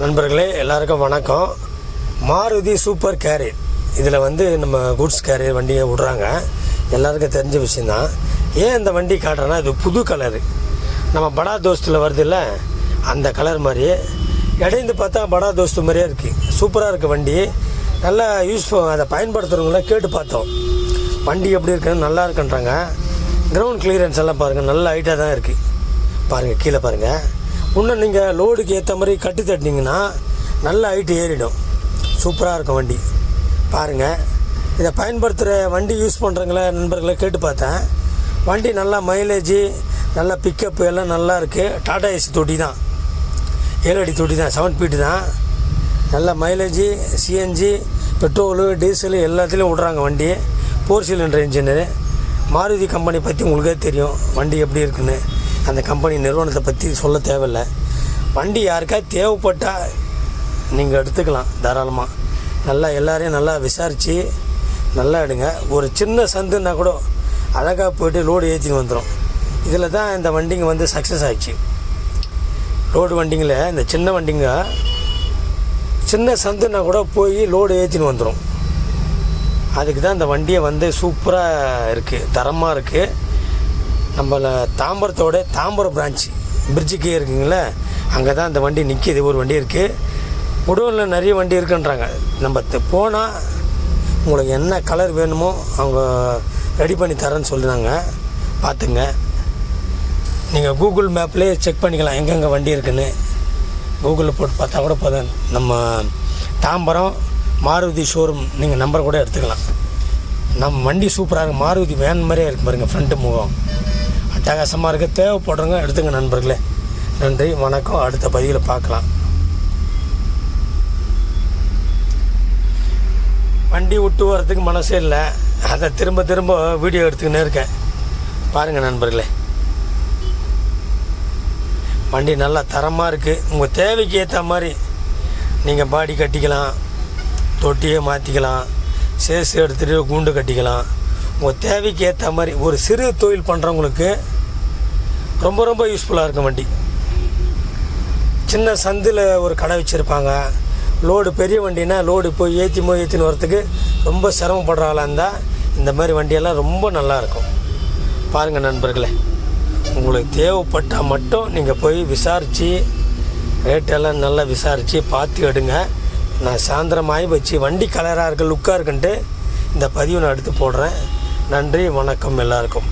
நண்பர்களே எல்லாருக்கும் வணக்கம். மாருதி சூப்பர் கேரியர் இதில் வந்து நம்ம குட்ஸ் கேரியர் வண்டியை விட்றாங்க. எல்லாருக்கும் தெரிஞ்ச விஷயந்தான் ஏன் இந்த வண்டி காட்டுறேன்னா இது புது கலரு. நம்ம படா தோஸ்தில் வருதுல்ல அந்த கலர் மாதிரி இடைந்து பார்த்தா படா தோஸ்து மாதிரியே இருக்குது சூப்பராக இருக்குது வண்டி. நல்லா யூஸ் அதை பயன்படுத்துகிறவங்களாம் கேட்டு பார்த்தோம். வண்டி எப்படி இருக்குன்னு நல்லா இருக்குன்றாங்க. கிரவுண்ட் கிளியரன்ஸ் எல்லாம் பாருங்கள் நல்ல ஹைட்டாக தான் இருக்குது பாருங்கள் கீழே பாருங்கள் இன்னும் நீங்கள் லோடுக்கு ஏற்ற மாதிரி கட்டு தட்டினீங்கன்னா நல்ல ஹைட்டு ஏறிடும். சூப்பராக இருக்கும் வண்டி. பாருங்கள் இதை பயன்படுத்துகிற வண்டி யூஸ் பண்ணுறவங்கள நண்பர்களை கேட்டு பார்த்தேன். வண்டி நல்லா மைலேஜு நல்லா பிக்கப் எல்லாம் நல்லா இருக்குது டாடா ஏசி தொட்டி தான் ஏழு அடி தொட்டி தான் செவன் ஃபீட்டு தான். நல்ல மைலேஜு சிஎன்ஜி பெட்ரோலு டீசலு எல்லாத்துலேயும் விட்றாங்க வண்டி. Four cylinder engine Maruti company பற்றி உங்களுக்கே தெரியும். வண்டி எப்படி இருக்குன்னு. அந்த கம்பெனி நிறுவனத்தை பற்றி சொல்ல தேவையில்லை. வண்டி யாருக்கா தேவைப்பட்டால் நீங்கள் எடுத்துக்கலாம் தாராளமாக நல்லா எல்லாரையும் நல்லா விசாரித்து நல்லா எடுங்க. ஒரு சின்ன சந்துன்னா கூட அழகாக போயிட்டு லோடு ஏற்றின்னு வந்துடும் இதில் தான் இந்த வண்டிங்க வந்து சக்ஸஸ் ஆகிடுச்சு லோடு வண்டிங்கள இந்த சின்ன வண்டிங்க சின்ன சந்துன்னா கூட போய் லோடு ஏற்றின்னு வந்துடும் அதுக்கு தான் இந்த வண்டியை வந்து சூப்பராக இருக்குது தரமாக இருக்குது நம்மள தாம்பரத்தோட தாம்பரம் பிரான்ச் பிரிட்ஜுக்கே இருக்குங்களே அங்கே தான் இந்த வண்டி நிற்கிது ஒரு வண்டி இருக்குது குடோனில் நிறைய வண்டி இருக்குன்றாங்க. நம்ம போனால் உங்களுக்கு என்ன கலர் வேணுமோ அவங்க ரெடி பண்ணி தரேன்னு சொல்லுறாங்க பார்த்துங்க நீங்கள் கூகுள் மேப்லேயே செக் பண்ணிக்கலாம் எங்கெங்கே வண்டி இருக்குன்னு. கூகுளில் போட்டு பார்த்தா கூட போதும். நம்ம தாம்பரம் மாருதி ஷோரூம் நீங்கள் நம்பர் கூட எடுத்துக்கலாம். நம்ம வண்டி சூப்பராக இருக்கும் மாருதி வேன் மாதிரியே இருக்கு பாருங்கள் ஃப்ரண்ட்டு முகம். அட்டகாசமாக இருக்க தேவைப்படுறவங்க எடுத்துங்க நண்பர்களே. நன்றி வணக்கம். அடுத்த பதிவில் பார்க்கலாம். வண்டி விட்டு வரதுக்கு மனசே இல்லை. அதை திரும்ப திரும்ப வீடியோ எடுத்துக்கினே இருக்கேன். பாருங்கள் நண்பர்களே. வண்டி நல்லா தரமாக இருக்குது உங்கள் தேவைக்கு ஏற்ற மாதிரி நீங்கள் பாடி கட்டிக்கலாம் தொட்டியை மாற்றிக்கலாம் சேஸ் எடுத்துகிட்டு கூண்டு கட்டிக்கலாம். உங்கள் தேவைக்கு ஏற்ற மாதிரி ஒரு சிறு தொழில் பண்ணுறவங்களுக்கு ரொம்ப ரொம்ப யூஸ்ஃபுல்லாக இருக்கும் வண்டி. சின்ன சந்தில் ஒரு கடை வச்சுருப்பாங்க. லோடு பெரிய வண்டினா லோடு போய் ஏற்றி போய் ஏற்றின்னு வரத்துக்கு ரொம்ப சிரமப்படுற ஆளாக இருந்தால் இந்த மாதிரி வண்டியெல்லாம் ரொம்ப நல்லாயிருக்கும் பாருங்கள் நண்பர்களே உங்களுக்கு தேவைப்பட்டால் மட்டும் நீங்கள் போய் விசாரித்து ரேட்டெல்லாம் நல்லா விசாரித்து பார்த்து எடுங்க. நான் சாயந்தரமாகி வச்சு வண்டி கலராக இருக்குது லுக்காக இருக்குன்ட்டு இந்த பதிவு நான் எடுத்து போடுறேன். நன்றி வணக்கம் எல்லாருக்கும்.